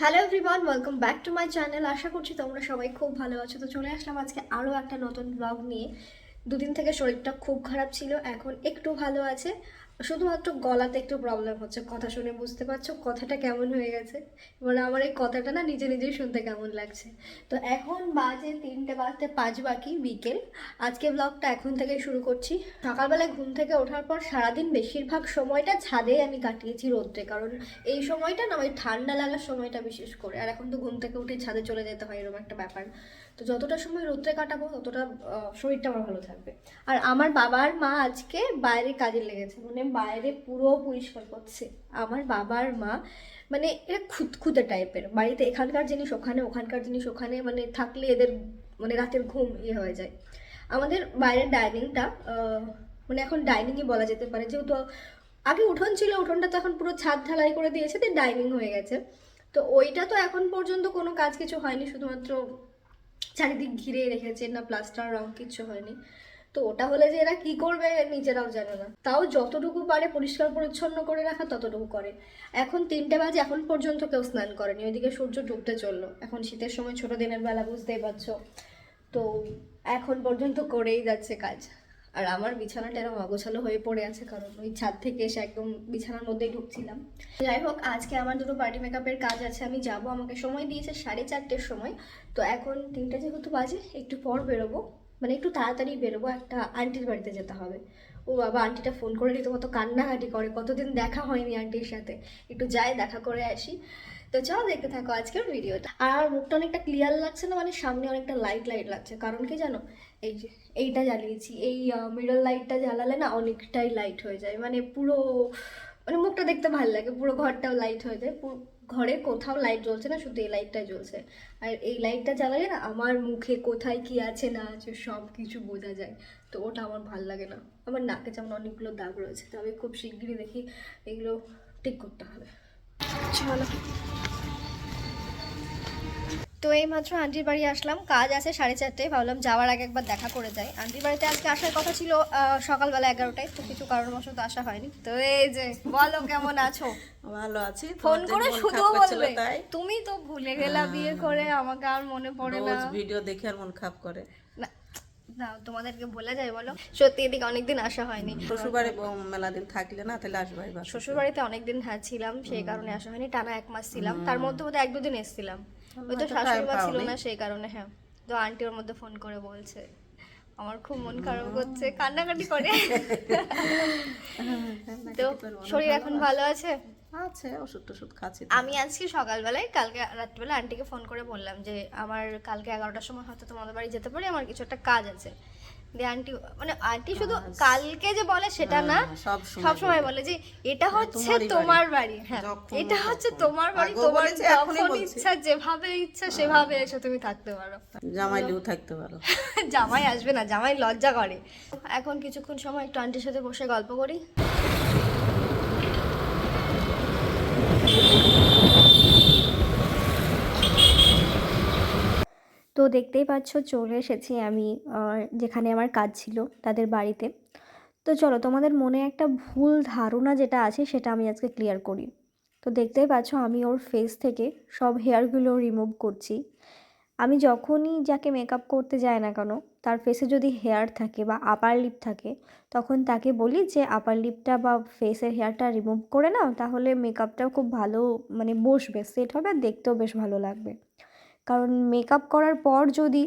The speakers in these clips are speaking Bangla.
Hello everyone welcome back to my channel আশা করছি তোমরা সবাই খুব ভালো আছো। তো চলে আসলাম আজকে আরও একটা নতুন ব্লগ নিয়ে। দুদিন থেকে শরীরটা খুব খারাপ ছিল, এখন একটু ভালো আছে। শুধুমাত্র গলাতে একটু প্রবলেম হচ্ছে, কথা শুনে বুঝতে পারছ কথাটা কেমন হয়ে গেছে? এবার আমার এই কথাটা না নিজে নিজেই শুনতে কেমন লাগছে। তো এখন বাজে তিনটে বাজতে পাঁচ বাকি বিকেল। আজকে ব্লগটা এখন থেকে শুরু করছি। সকালবেলায় ঘুম থেকে ওঠার পর সারাদিন বেশিরভাগ সময়টা ছাদে আমি কাটিয়েছি রোদ্রে, কারণ এই সময়টা না ওই ঠান্ডা লাগার সময়টা বিশেষ করে। আর এখন তো ঘুম থেকে উঠে ছাদে চলে যেতে হয়, এরকম একটা ব্যাপার। তো যতটা সময় রোদ্রে কাটাবো, ততটা শরীরটা আমার ভালো থাকবে। আর আমার বাবার মা আজকে বাইরে কাজে লেগেছে মানে বাইরে পুরো পরিষ্কার করছে। আমার বাবার মা মানে এরা খুঁতখুঁতে টাইপের বাড়িতে এখানকার জিনিস ওখানে, ওখানকার জিনিস ওখানে মানে থাকলে এদের মানে রাতের ঘুম ইয়ে হয়ে যায়। আমাদের বাইরের ডাইনিংটা মানে এখন ডাইনিংই বলা যেতে পারে। যেহেতু আগে উঠোন ছিল, উঠোনটা তো এখন পুরো ছাদ ঢালাই করে দিয়েছে তো ডাইনিং হয়ে গেছে। তো ওইটা তো এখন পর্যন্ত কোনো কাজ কিছু হয়নি, শুধুমাত্র চারিদিক ঘিরে রেখেছে, না প্লাস্টার রং কিছু হয়নি। তো ওটা হলে যে এরা কি করবে নিজেরাও জানে না। তাও যতটুকু পারে পরিষ্কার পরিচ্ছন্ন করে রাখা, ততটুকু করে। এখন তিনটে বাজে, এখন পর্যন্ত কেউ স্নান করেনি। ওইদিকে সূর্য ডুবতে চলল। এখন শীতের সময় ছোট দিনের বেলা, বুঝতেই পারছ। তো এখন পর্যন্ত করেই যাচ্ছে কাজ। আর আমার বিছানাটা এরকম অগোছালো হয়ে পড়ে আছে, কারণ ওই ছাদ থেকে এসে একদম বিছানার মধ্যেই ঢুকছিলাম। যাই হোক, আজকে আমার দুটো পার্টি মেকআপের কাজ আছে, আমি যাব, আমাকে সময় দিয়েছে সাড়ে চারটের সময়। তো এখন তিনটে যেহেতু বাজে, একটু পর বেরোবো মানে একটু তাড়াতাড়ি বেরোবো, একটা আন্টির বাড়িতে যেতে হবে। ও বাবা আন্টিটা ফোন করে নিতে কত কান্নাকাটি করে, কতদিন দেখা হয়নি আন্টির সাথে। একটু যাই, দেখা করে আসি। তো চলো, দেখতে থাকো আজকের ভিডিওটা আর মুখটা অনেকটা ক্লিয়ার লাগছে না মানে সামনে অনেকটা লাইট লাইট লাগছে, কারণ কি জানো? এই যে, এইটা জ্বালিয়েছি। এই মিডল লাইটটা জ্বালালে না অনেকটাই লাইট হয়ে যায়। মানে পুরো মানে মুখটা দেখতে ভালো লাগে। পুরো ঘরটাও লাইট হয়ে যায়। পুরো ঘরে কোথাও লাইট জ্বলছে না, শুধু এই লাইটটাই জ্বলছে। আর এই লাইটটা জ্বালালে না আমার মুখে কোথায় কি আছে, না আছে সব কিছু বোঝা যায়। তো ওটা আমার ভালো লাগে না। আমার নাকে যেমন অনেকগুলো দাগ রয়েছে, তো আমি খুব শিগগিরই দেখি এগুলো ঠিক করতে হবে। চলো। তো এই মাত্র আন্টির বাড়ি আসলাম। কাজ আছে সাড়ে চারটেয় ভাবলাম যাওয়ার আগে একবার দেখা করে যাই। আন্টির বাড়িতে আজকে আসার কথা ছিল সকালবেলা এগারোটায়। তো কিছু কারণবশত আসা হয়নি। তো এই যে বলো কেমন আছো? ভালো আছি। ফোন করে শুধু বলবে। তুমি তো ভুলে গেলা বিয়ে করে আমাকে আর মনে পড়ে না। ভিডিও দেখে আর মন খারাপ করে। না না তোমাদেরকে বলে যায় বলো। সত্যি এদিকে অনেকদিন আসা হয়নি। শ্বশুর বাড়ি মেলা দিন থাকলে না তাহলে আসবে এবার। শ্বশুর বাড়িতে অনেকদিন হ্যাঁ ছিলাম সেই কারণে আসা হয়নি। টানা এক মাস ছিলাম। তার মধ্যে বোধহয় এক দুদিন এসেছিলাম। ওই তো হয়তো শাশুড়ি মা ছিল না সেই কারণে হ্যাঁ। তো আন্টি ওর মধ্যে ফোন করে বলছে। আমার খুব মন খারাপ করছে কান্নাকাটি করে। তো শরীর এখন ভালো আছে। আছে? ওষুধ টষুধ খাচ্ছি আমি আজকে সকালবেলায় কালকে রাত্রিবেলা আন্টিকে ফোন করে বললাম যে আমার কালকে এগারোটার সময় হয়তো তোমাদের বাড়ি যেতে পারি আমার কিছু একটা কাজ আছে। দিয়ে আন্টি মানে আন্টি শুধু কালকে যে বলে সেটা না হ্যাঁ, সব সময় বলে। যে এটা হচ্ছে তোমার বাড়ি হ্যাঁ এটা হচ্ছে তোমার বাড়ি তোমার যখন ইচ্ছা যেভাবে ইচ্ছা সেভাবে এসে তুমি থাকতে পারো। জামাই লিউ থাকতে পারো। জামাই আসবে না জামাই লজ্জা করে। এখন কিছুক্ষণ সময় একটু আন্টির সাথে বসে গল্প করি। তো দেখতেই পাচ্ছ চলে এসেছি আমি যেখানে আমার কাজ ছিল তাদের বাড়িতে। তো চলো তোমাদের মনে একটা ভুল ধারণা যেটা আছে সেটা আমি আজকে ক্লিয়ার করি। তো দেখতেই পাচ্ছ আমি ওর ফেস থেকে সব হেয়ারগুলো রিমুভ করছি। আমি যখনই যাকে মেকআপ করতে যাই না কেন, তার ফেসে যদি হেয়ার থাকে বা আপার লিপ থাকে, তখন তাকে বলি যে আপার লিপটা বা ফেসের হেয়ারটা রিমুভ করে নাও, তাহলে মেকআপটাও খুব ভালো মানে বসবে সেট হবে আর দেখতেও বেশ ভালো লাগবে। কারণ মেকআপ করার পর যদি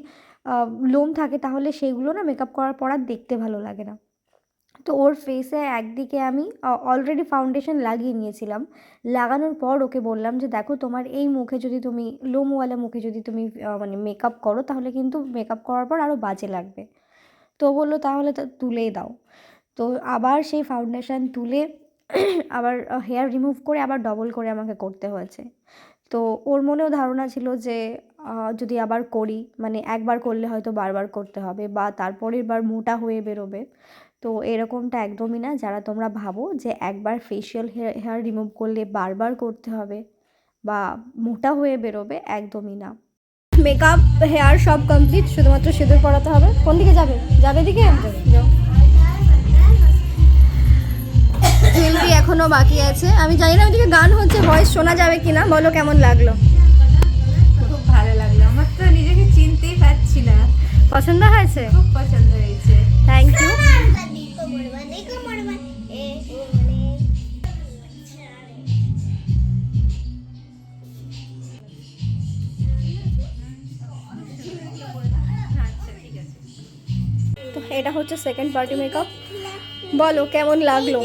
লোম থাকে তাহলে সেগুলো না মেকআপ করার পর আর দেখতে ভালো লাগে না। তো ওর ফেসে একদিকে আমি অলরেডি ফাউন্ডেশন লাগিয়ে নিয়েছিলাম। লাগানোর পর ওকে বললাম যে, দেখো তোমার এই মুখে যদি তুমি, লোমওয়ালা মুখে যদি তুমি মানে মেকআপ করো তাহলে কিন্তু মেকআপ করার পর আরও বাজে লাগবে। তো বলল, তাহলে তা তুলেই দাও। তো আবার সেই ফাউন্ডেশন তুলে, আবার হেয়ার রিমুভ করে আবার ডবল করে আমাকে করতে হয়েছে। তো ওর মনেও ধারণা ছিল যে যদি আবার করি মানে একবার করলে হয়তো বারবার করতে হবে বা তারপরের বার মোটা হয়ে বেরোবে। তো এরকমটা একদমই না। যারা তোমরা ভাবো যে একবার ফেশিয়াল হেয়ার হেয়ার রিমুভ করলে বারবার করতে হবে বা মোটা হয়ে বেরোবে, একদমই না। মেকআপ হেয়ার সব কমপ্লিট শুধুমাত্র সিঁদুর পরাতে হবে। কোন দিকে যাবে? যাবে দিকে যাও এমপি এখনও বাকি আছে। আমি জানি না ওইদিকে গান হচ্ছে ভয়েস শোনা যাবে কিনা বলো কেমন লাগল? খুব ভালো লাগল। আমার তো নিজেকে চিনতেই পারছি না। পছন্দ হয়েছে? খুব পছন্দ হয়েছে। থ্যাংক আচ্ছা, ইউ এটা হচ্ছে সেকেন্ড পার্টি মেকআপ বলো কেমন লাগল?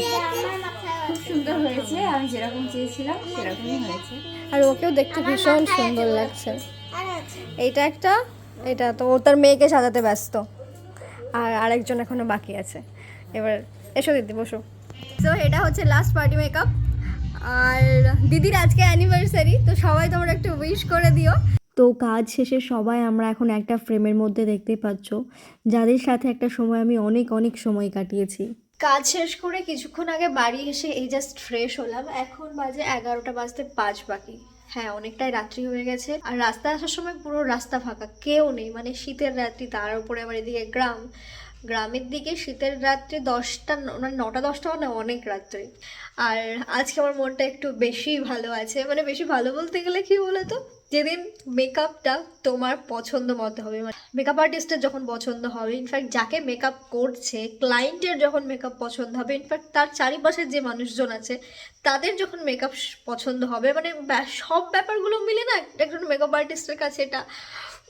খুব সুন্দর হয়েছে আমি যেরকম চেয়েছিলাম সেরকমই হয়েছে। আর ওকেও দেখতে ভীষণ সুন্দর লাগছে। এইটা একটা এটা তো ও তার মেয়েকে সাজাতে ব্যস্ত। আর আরেকজন এখনও বাকি আছে। এবার এসো দিদি বসো। তো এটা হচ্ছে লাস্ট পার্টি মেকআপ আর দিদির আজকে অ্যানিভার্সারি তো সবাই তোমরা একটু উইশ করে দিও। তো কাজ শেষে সবাই আমরা এখন একটা ফ্রেমের মধ্যে দেখতে পাচ্ছ। যাদের সাথে একটা সময় আমি অনেক অনেক সময় কাটিয়েছি। কাজ শেষ করে কিছুক্ষণ আগে বাড়ি এসে এই জাস্ট ফ্রেশ হলাম। এখন বাজে এগারোটা বাজতে পাঁচ বাকি। হ্যাঁ অনেকটাই রাত্রি হয়ে গেছে। আর রাস্তায় আসার সময় পুরো রাস্তা ফাঁকা, কেউ নেই। মানে শীতের রাত্রি, তার উপরে আবার এদিকে গ্রাম। গ্রামের দিকে শীতের রাত্রি দশটা ন- মানে নটা, দশটা মানে অনেক রাত্রি। আর আজকে আমার মনটা একটু বেশি ভালো আছে। মানে বেশি ভালো বলতে গেলে কি বলতো? যেদিন মেকআপটা তোমার পছন্দ মতো হবে মানে মেকআপ আর্টিস্টের যখন পছন্দ হবে ইনফ্যাক্ট যাকে মেকআপ করছে ক্লায়েন্টের যখন মেকআপ পছন্দ হবে ইনফ্যাক্ট তার চারিপাশে যে মানুষজন আছে, তাদের যখন মেকআপ পছন্দ হবে মানে সব ব্যাপারগুলো মিলে না একজন মেকআপ আর্টিস্টের কাছে এটা,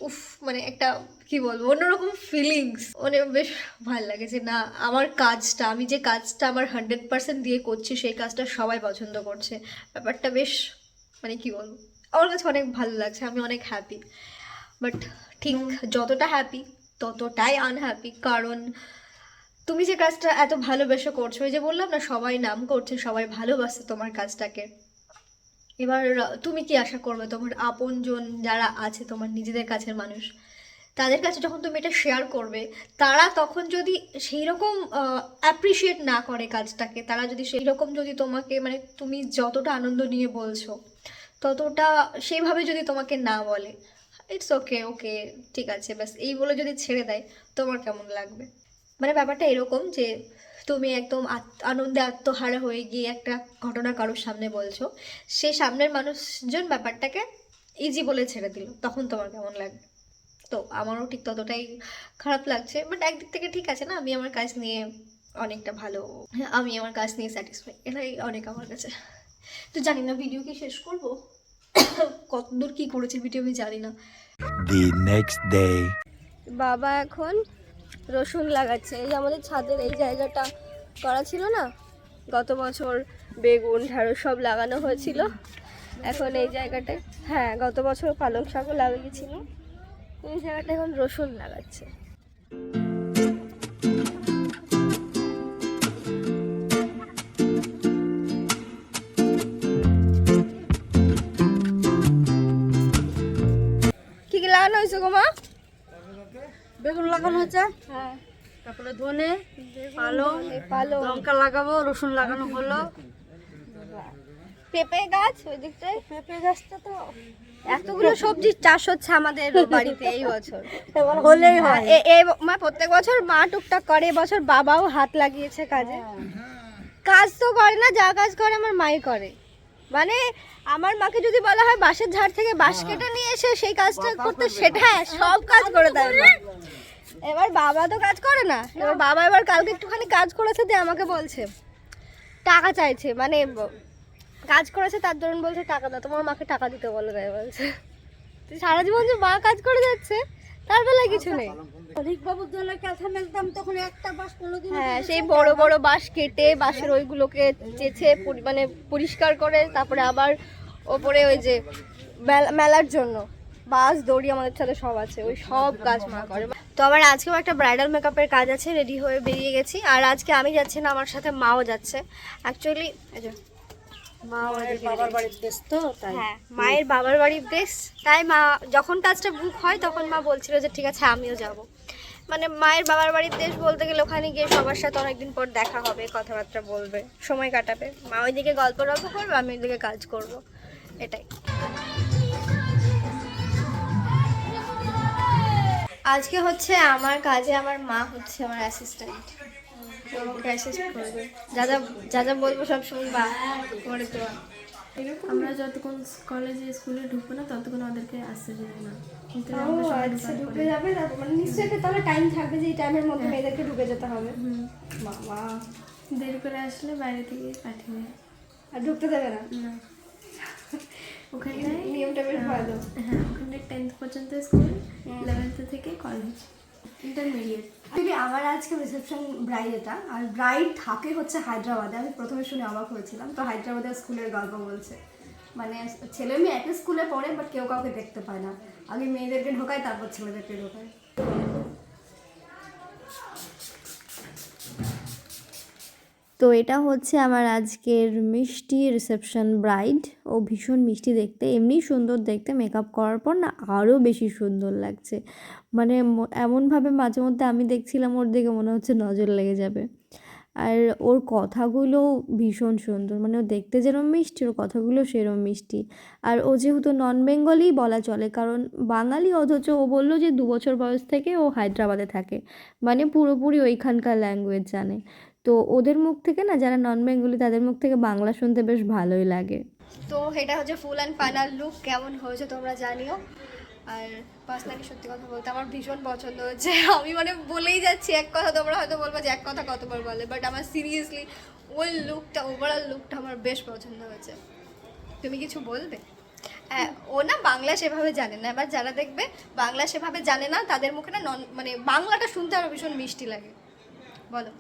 উফ মানে একটা, কি বলব, অন্যরকম ফিলিংস মানে বেশ ভালো লাগে যে না, আমার কাজটা, আমি যে কাজটা আমার হান্ড্রেড পার্সেন্ট দিয়ে করছি, সেই কাজটা সবাই পছন্দ করছে। ব্যাপারটা বেশ মানে কি বলব আমার কাছে অনেক ভালো লাগছে আমি অনেক হ্যাপি বাট ঠিক যতটা হ্যাপি ততটাই আনহ্যাপি কারণ তুমি যে কাজটা এত ভালোবেসে করছ ওই যে বললাম না সবাই নাম করছে সবাই ভালোবাসে তোমার কাজটাকে। এবার তুমি কি আশা করবে? তোমার আপনজন যারা আছে তোমার নিজেদের কাছের মানুষ তাদের কাছে যখন তুমি এটা শেয়ার করবে তারা তখন যদি সেই রকম অ্যাপ্রিসিয়েট না করে কাজটাকে তারা যদি সেই রকম যদি তোমাকে মানে তুমি যতটা আনন্দ নিয়ে বলছো ততটা সেইভাবে যদি তোমাকে না বলে ইটস ওকে ওকে ঠিক আছে, ব্যাস এই বলে যদি ছেড়ে দেয়, তোমার কেমন লাগবে? মানে ব্যাপারটা এরকম যে, তুমি একদম আনন্দে আত্মহারা হয়ে গিয়ে একটা ঘটনা কারোর সামনে বলছো সেই সামনের মানুষজন ব্যাপারটাকে ইজি বলে ছেড়ে দিল, তখন তোমার কেমন লাগবে? তো আমারও ঠিক ততটাই খারাপ লাগছে বাট একদিক থেকে ঠিক আছে না, আমি আমার কাজ নিয়ে অনেকটা ভালো, আমি আমার কাজ নিয়ে স্যাটিসফাই এটাই অনেক আমার কাছে। তো জানি না ভিডিও কি শেষ করব? কতদূর কি করেছে ভিডিও আমি জানি না। The next day. বাবা এখন রসুন লাগাচ্ছে। এই যে আমাদের ছাদের এই জায়গাটা করা ছিল না? গত বছর বেগুন ঢেঁড়স সব লাগানো হয়েছিল। এখন এই জায়গাটায় হ্যাঁ গত বছর পালং শাকও লাগিয়েছিল। এই জায়গাটা এখন রসুন লাগাচ্ছে। হয়েছে গো মা? বেগুন লাগানো হচ্ছে হ্যাঁ। তারপরে ধনে পালং পালং। লঙ্কা লাগাবো রসুন লাগানো হলো। পেঁপে গাছ ওই দিকটায়? পেঁপে গাছটা তো এতগুলো সবজি চাষ হচ্ছে আমাদের বাড়িতে এই বছর। হলেই হয়। এ- এ মা প্রত্যেক বছর মা টুকটাক করে এবছর বাবাও হাত লাগিয়েছে কাজে। কাজ তো করে না যা কাজ করে আমার মাই করে। মানে আমার মাকে যদি বলা হয় বাঁশের ঝাড় থেকে বাঁশ কেটে নিয়ে এসে সেই কাজটা করতে সেটা হ্যাঁ, সব কাজ করে দেয় এবার বাবা তো কাজ করে না। এবার বাবা এবার কালকে একটুখানি কাজ করেছে দিয়ে আমাকে বলছে। টাকা চাইছে মানে কাজ করেছে তার জন্য বলছে টাকা দাও তোমার মাকে টাকা দিতে বলো তাই বলছে। সারা জীবন যে মা কাজ করে যাচ্ছে তার বেলায় কিছু নেই। হ্যাঁ সেই বড় বড় বাঁশ কেটে বাঁশের ওইগুলোকে পরি- মানে পরিষ্কার করে তারপরে আবার ওপরে ওই যে মেলা- মেলার জন্য। বাস দড়ি আমাদের সাথে সব আছে ওই সব কাজ মা করে। তো আবার আজকেও একটা ব্রাইডাল মেকআপের কাজ আছে রেডি হয়ে বেরিয়ে গেছি। আর আজকে আমি যাচ্ছি না আমার সাথে মাও যাচ্ছে। অ্যাকচুয়ালি মা বাবার বাড়ির দেশ তো তাই। হ্যাঁ মায়ের বাবার বাড়ির দেশ। তাই মা যখন কাজটা বুক হয় তখন মা বলছিল যে ঠিক আছে আমিও যাব। মানে মায়ের বাবার বাড়ির দেশ বলতে গেলে ওখানে গিয়ে সবার সাথে অনেকদিন পর দেখা হবে কথাবার্তা বলবে সময় কাটাবে। মা ওইদিকে গল্প টল্প করবে আমি ওইদিকে কাজ করব। এটাই। আজকে হচ্ছে আমার কাজে আমার মা হচ্ছে আমার অ্যাসিস্ট্যান্ট করবে যা যা যা যা বলব সব শুনবা। করে দেওয়া আমরা যতক্ষণ কলেজে স্কুলে ঢুকবো না ততক্ষণ ওদেরকে আসতে দেবে না। আচ্ছা ঢুকে যাবে মানে নিশ্চয়ই একটা তাহলে টাইম থাকবে যে এই টাইমের মধ্যে হ্যাঁ। মেয়েদেরকে ঢুকে যেতে হবে। হুম। বাবা। দেরি করে আসলে বাইরে থেকে পাঠিয়ে দেয়। আর ঢুকতে দেবে না? না। ওখানটায় নিয়মটা বেশ ভালো। হ্যাঁ ওখানটায় টেন্থ পর্যন্ত স্কুল ইলেভেন্থ থেকে কলেজ ইন্টারমিডিয়েট অ্যাকচুয়ালি আমার আজকে রিসেপশন ব্রাইড এটা। আর ব্রাইড থাকে হচ্ছে হায়দ্রাবাদে। আমি প্রথমে শুনে অবাক হয়েছিলাম। তো হায়দ্রাবাদের স্কুলের গল্প বলছে। মানে ছেলে মেয়ে একই স্কুলে পড়ে বাট কেউ কাউকে দেখতে পায় না। আগে মেয়েদেরকে ঢোকায়, তারপর ছেলেদেরকে ঢোকায়। তো এটা হচ্ছে আমার আজকের মিষ্টি রিসেপশন ব্রাইড। ও ভীষণ মিষ্টি দেখতে, এমনি সুন্দর দেখতে, মেকআপ করার পর না আরও বেশি সুন্দর লাগছে। মানে এমনভাবে মাঝে মধ্যে আমি দেখছিলাম ওর দিকে মনে হচ্ছে নজর লেগে যাবে। আর ওর কথাগুলো ভীষণ সুন্দর মানে ও দেখতে যেরকম মিষ্টি, ওর কথাগুলো সেরকম মিষ্টি। আর ও যেহেতু নন বেঙ্গলি বলা চলে, কারণ বাঙালি অথচ ও বলল যে দু বছর বয়স থেকে ও হায়দ্রাবাদে থাকে। মানে পুরোপুরি ওইখানকার ল্যাঙ্গুয়েজ জানে। তো ওদের মুখ থেকে না, যারা নন বেঙ্গলি তাদের মুখ থেকে বাংলা শুনতে বেশ ভালোই লাগে। তো এটা হচ্ছে ফুল অ্যান্ড ফাইনাল লুক কেমন হয়েছে তোমরা জানিও। আর পার্সোনালি সত্যি কথা বলতে আমার ভীষণ পছন্দ হয়েছে আমি মানে বলেই যাচ্ছি, এক কথা তোমরা হয়তো বলব যে এক কথা কতবার বলে বাট আমার সিরিয়াসলি ওই লুকটা ওভারঅল লুকটা আমার বেশ পছন্দ হয়েছে। তুমি কিছু বলবে? হ্যাঁ ও না বাংলা সেভাবে জানে না, এবার যারা দেখবে বাংলা সেভাবে জানে না, তাদের মুখে না নন মানে বাংলাটা শুনতে আরও ভীষণ মিষ্টি লাগে। বলো।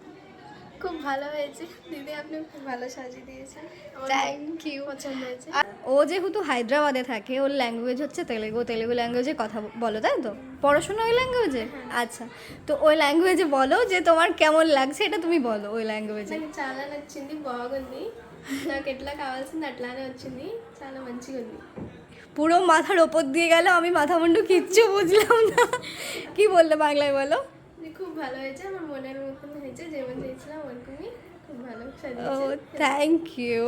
খুব ভালো হয়েছে দিদি আপনি খুব ভালো সাজিয়ে দিয়েছেন আমার থ্যাংক ইউ পছন্দ হয়েছে আর ও যেহেতু হায়দ্রাবাদে থাকে ওর ল্যাঙ্গুয়েজ হচ্ছে তেলেগু তেলেগু ল্যাঙ্গুয়েজে কথা ব- বলো তাই তো পড়াশোনা ওই ল্যাঙ্গুয়েজে আচ্ছা তো ওই ল্যাঙ্গুয়েজে বলো যে তোমার কেমন লাগছে এটা তুমি বলো ওই ল্যাঙ্গুয়েজে నాకు చాలా నచ్చింది బాగుంది నాకు ఎట్లా కావాల్సింది అట్లానే వచ్చింది చాలా మంచిగా ఉంది পুরো মাথার ওপর দিয়ে গেল আমি মাথা মুন্ডু কিচ্ছু বুঝলাম না কি বললে বাংলায় বলো ఇది খুব ভালো হয়েছে আমার মনের মতন হয়েছে যেমন চেয়েছিলাম ওরকমই খুব ভালো ও থ্যাংক ইউ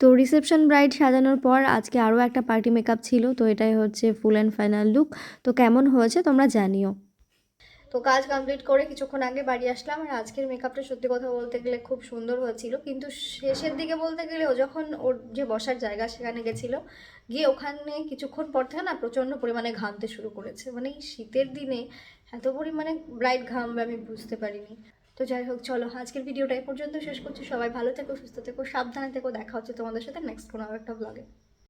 তো রিসেপশন ব্রাইড সাজানোর পর আজকে আরও একটা পার্টি মেকআপ ছিল তো এটাই হচ্ছে ফুল অ্যান্ড ফাইনাল লুক তো কেমন হয়েছে তোমরা জানিও। তো কাজ কমপ্লিট করে কিছুক্ষণ আগে বাড়ি আসলাম আর আজকের মেকআপটা সত্যি কথা বলতে গেলে খুব সুন্দর হয়েছিল। কিন্তু শেষের দিকে বলতে গেলে ও যখন ওর যে বসার জায়গা সেখানে গেছিল গিয়ে ওখানে কিছুক্ষণ পর থেকে না প্রচণ্ড পরিমাণে ঘামতে শুরু করেছে। মানে এই শীতের দিনে এত পরিমাণে ব্রাইট ঘামবে আমি বুঝতে পারিনি। তো যাই হোক, চলো আজকের ভিডিওটা এই পর্যন্ত শেষ করছি। সবাই ভালো থেকো, সুস্থ থেকো, সাবধানে থেকো। দেখা হচ্ছে তোমাদের সাথে নেক্সট কোনো একটা ব্লগে